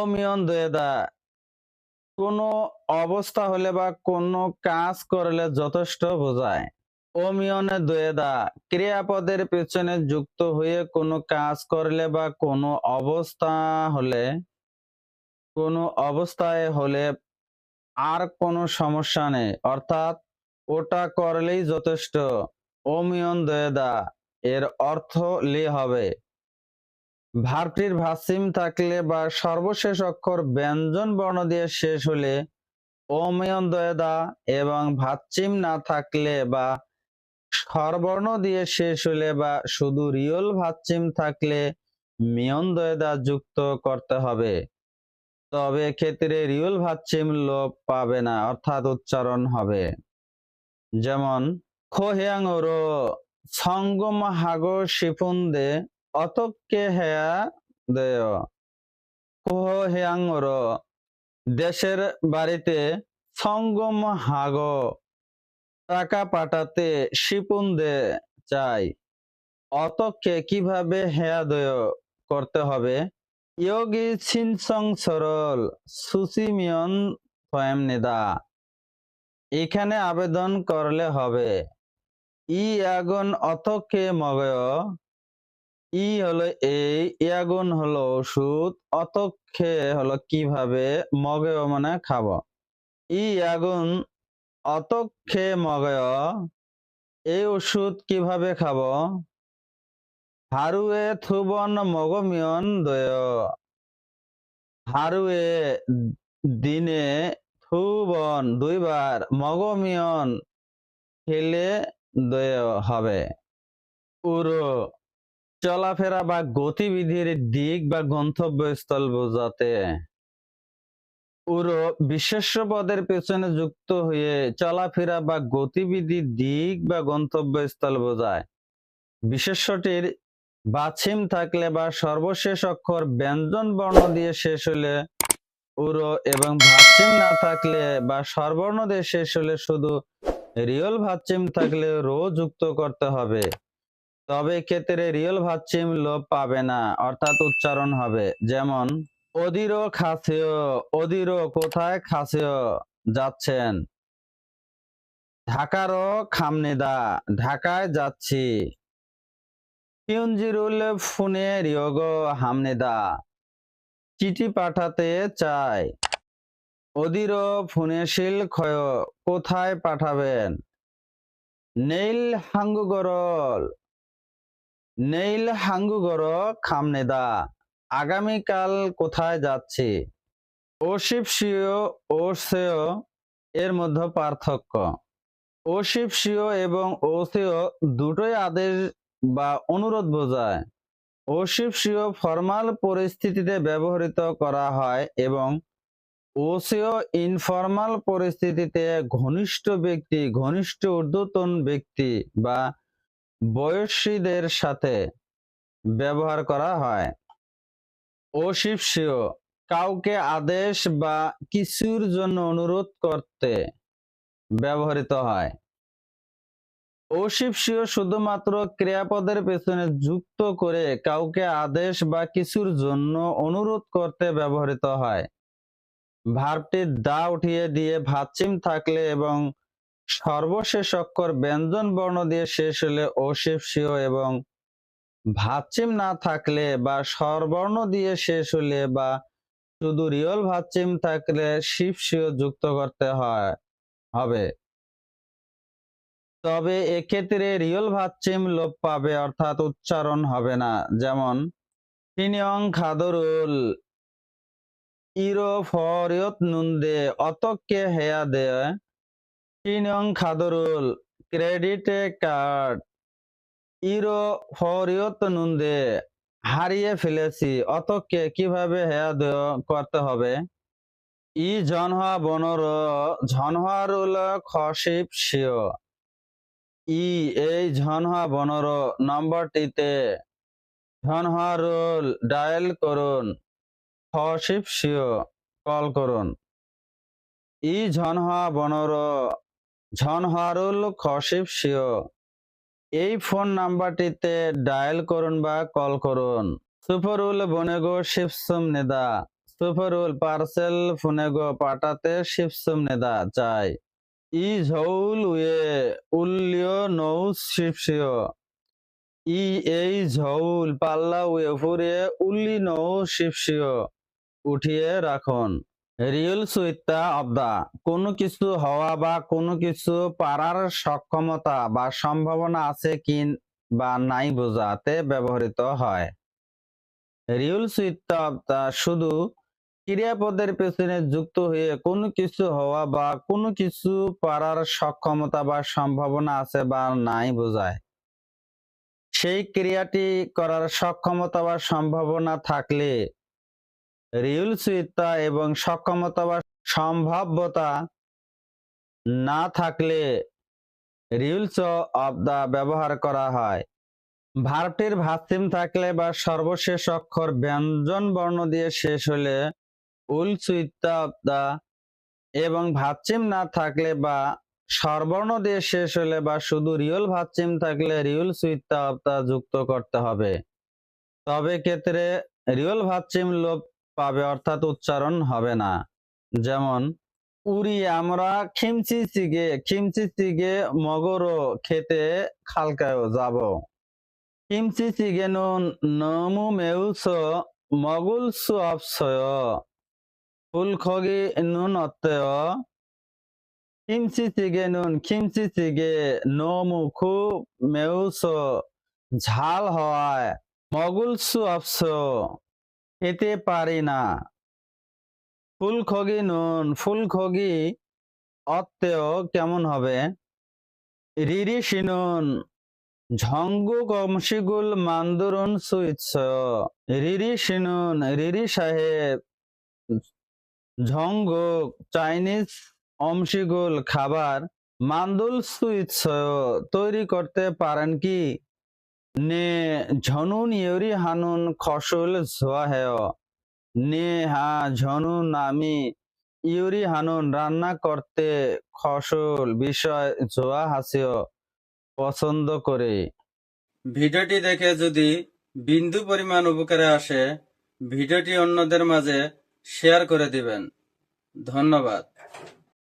অমিয়ন দয়েদা, কোনো অবস্থা হলে বা কোনো কাজ করলে যথেষ্ট বোঝায়। অমিয়নে দয়েদা, ক্রিয়াপদের পেছনে যুক্ত হয়ে কোনো কাজ করলে বা কোনো অবস্থা হলে, কোনো অবস্থায় হলে আর কোনো সমস্যা নেই। অর্থাৎ ওটা করলেই যথেষ্ট। অমিয়ন দয়েদা, এর অর্থ লি হবে। ভার্বটির ভাসিম থাকলে বা সর্বশেষ অক্ষর ব্যঞ্জন বর্ণ দিয়ে শেষ হলে অমিয়ন দয়েদা এবং ভাচ্চিম না থাকলে বা স্বরবর্ণ দিয়ে শেষ হলে বা শুধু রিয়ল ভাচ্চিম থাকলে মিয়ন দয়েদা যুক্ত করতে হবে। তবে ক্ষেত্রে রিয়ল ভাচ্চিম লোপ পাবে না, অর্থাৎ উচ্চারণ হবে। যেমন খোহেয়াংরো সঙ্গম হাগো শিপুন্দে অতক্কে হেয়া দেয়। দেশের বাড়িতে সঙ্গম হাগো। টাকা পাঠাতে শিপুন্দে চাই। অতকে কীভাবে হেয়াদয় করতে হবে? ইয়োগি ছিনসং সরল সুসিমিয়ন ফয়েম নিদা। এখানে আবেদন করলে হবে। ই আগুন অতকে মগয় ই হলো এই ইয়াগুন হলো ওষুধ, অতক্ষে হলো কীভাবে মগয় মানে খাব। ই আগুন অতক্ষে মগয় এই ওষুধ কীভাবে খাব? হারুয়ে থুবন মগমিয়ন দয়। হারুয়ে দিনে থুবন দুইবার মগমিয়ন খেলে দয় হবে। পুরো চলাফেরা বা গতিবিধির দিক বা গন্তব্যস্থল বোঝাতে পুরো বিশেষ্য পদের পেছনে যুক্ত হয়ে চলাফেরা বা গতিবিধির দিক বা গন্তব্যস্থল বোঝায়। বিশেষ্যটির বাছিম থাকলে বা সর্বশেষ অক্ষর ব্যঞ্জন বর্ণ দিয়ে শেষ হলে উরো এবং ভাচ্ছিম না থাকলে বা সর্বর্ণ দিয়ে শেষ হলে শুধু রিয়ল ভাচ্ছিম থাকলে রো যুক্ত করতে হবে। তবে ক্ষেত্রে রিয়ল ভাচ্ছিম লোপ পাবে না, অর্থাৎ উচ্চারণ হবে। যেমন অদিরো খাসেয় অদিরো কোথায় খাসেয় যাচ্ছেন? ঢাকারও খামনিদা, ঢাকায় যাচ্ছি। কিউনজিরুল ফোনে রিয়োগ হামনেদা, চিঠি পাঠাতে চাই। অদির ফোনেশিল ক্ষয় কোথায় পাঠাবেন? নেইল হাঙ্গুগরল নেইল হাঙ্গুগর খামনেদা, আগামীকাল কোথায় যাচ্ছি? ওশিপসিও ও সেও এর মধ্যে পার্থক্য। ওশিপসিও এবং ওসেও দুটোই আদেশ বা অনুরোধ বোঝায়। ওশিপসিও ফরমাল পরিস্থিতিতে ব্যবহৃত করা হয় এবং ওসিও ইনফরমাল পরিস্থিতিতে ঘনিষ্ঠ ব্যক্তি, ঘনিষ্ঠ ঊর্ধ্বতন ব্যক্তি বা বয়সীদের সাথে ব্যবহার করা হয়। ওশিপসিও কাউকে আদেশ বা কিছুর জন্য অনুরোধ করতে ব্যবহৃত হয়। অশিপসীয় শুধুমাত্র ক্রিয়াপদের পেছনে যুক্ত করে কাউকে আদেশ বা কিছুর জন্য অনুরোধ করতে ব্যবহৃত হয়। ভার্বটি দা উঠিয়ে দিয়ে ভাচ্চিম থাকলে এবং সর্বশেষ অক্ষর ব্যঞ্জন বর্ণ দিয়ে শেষ হলে অশিপসীয় এবং ভাচ্চিম না থাকলে বা স্বরবর্ণ দিয়ে শেষ হলে বা শুধু রিয়ল ভাচ্চিম থাকলে শিপসীয় যুক্ত করতে হয়, হবে। তবে এক্ষেত্রে রিয়ল ভাচ্চিম লোপ পাবে অর্থাৎ উচ্চারণ হবে না, যেমন তিনিয়ং খাদরুল ইরো ফরিয়ত নুন্দে অতকে হেয়া দে তিনিয়ং খাদরুল, ক্রেডিট কার্ড। ইরো ফরিয়ত নুন্দে, হারিয়ে ফেলেছি অতকে কীভাবে হেয়া করতে হবে? ই জনহা বনর ঝনহারুল খসিপ শিও ই, এই ঝনহা বনর নম্বরটিতে ঝনহারুল ডায়াল করুন খসিপ শিও কল করুন। ই ঝনহা বনর ঝনহারুল খসিপ শিও এই ফোন নাম্বারটিতে ডায়াল করুন বা কল করুন। সুফরুল বনেগো শিবসুম নেদা। সুফরুল পার্সেল ফুনেগো পাঠাতে শিবসুমনেদা চাই। ই ঝৌল উয়ে উল্লিয় নৌ শিবসিও ই এই ঝৌল পাল্লা উয়ে ফুরিয়ে উল্লি নৌ শিবসিও উঠিয়ে রাখুন। রিয়েল সুইত্তা অবদা কোনো কিছু হওয়া বা কোনো কিছু পারার সক্ষমতা বা সম্ভাবনা আছে কি বা নাই বোঝাতে ব্যবহৃত হয়। রিয়েল সুইত্তা অবদা শুধু ক্রিয়াপদের পেছনে যুক্ত হয়ে কোনো কিছু হওয়া বা কোনো কিছু পারার সক্ষমতা বা সম্ভাবনা আছে বা নাই বোঝায়। সেই ক্রিয়াটি করার সক্ষমতা বা সম্ভাবনা থাকলে রিউল সুইত্তা এবং সক্ষমতা বা সম্ভাব্যতা না থাকলে রিউলস অব দা ব্যবহার করা হয়। ভার্বটির ভাস্তিম থাকলে বা সর্বশেষ অক্ষর ব্যঞ্জন বর্ণ দিয়ে শেষ হলে উল সুইত্তা অব দা এবং ভাচ্চিম না থাকলে বা স্বরবর্ণ দিয়ে শেষ হলে বা শুধু রিয়ল ভাচ্চিম থাকলে রিউল সুইত্তা অব দা যুক্ত করতে হবে। তবে ক্ষেত্রে রিয়ল ভাচ্চিম লোপ পাবে অর্থাৎ উচ্চারণ হবে না। যেমন, উড়ি আমরা খিমচি চিগে খিমচি চিগে মগরো খেতে খালকায়ও যাব। খিমচি চিগে নুন নমু মেউস মগুল সু অপসয় ফুলখগি নুন অত্যয় খিমচি চিগে নুন খিমচি চিগে নমু খু মেউস ঝাল হওয়ায় মগুল সু অপস খেতে পারি না। ফুলখগি নুন ফুলখগি অত্তেও কেমন হবে? রিরি শিনুন ঝঙ্গু কমশিগুল মান্দুরুন সুইৎস রিরি শিনুন রিরি সাহেব ঝঙ্গুক চাইনিজ অমশিগুল খাবার, মান্দুল সুইৎস তৈরি করতে পারেন কি? নে ঝনুন ইউরি হানুন খসুল ঝোয়া হেয়। নে হা ঝনুন আমি ইউরি হানুন রান্না করতে ফসল বিষয় জোয়া হাসিও পছন্দ করে। ভিডিওটি দেখে যদি বিন্দু পরিমাণ উপকারে আসে, ভিডিওটি অন্যদের মাঝে শেয়ার করে দিবেন। ধন্যবাদ।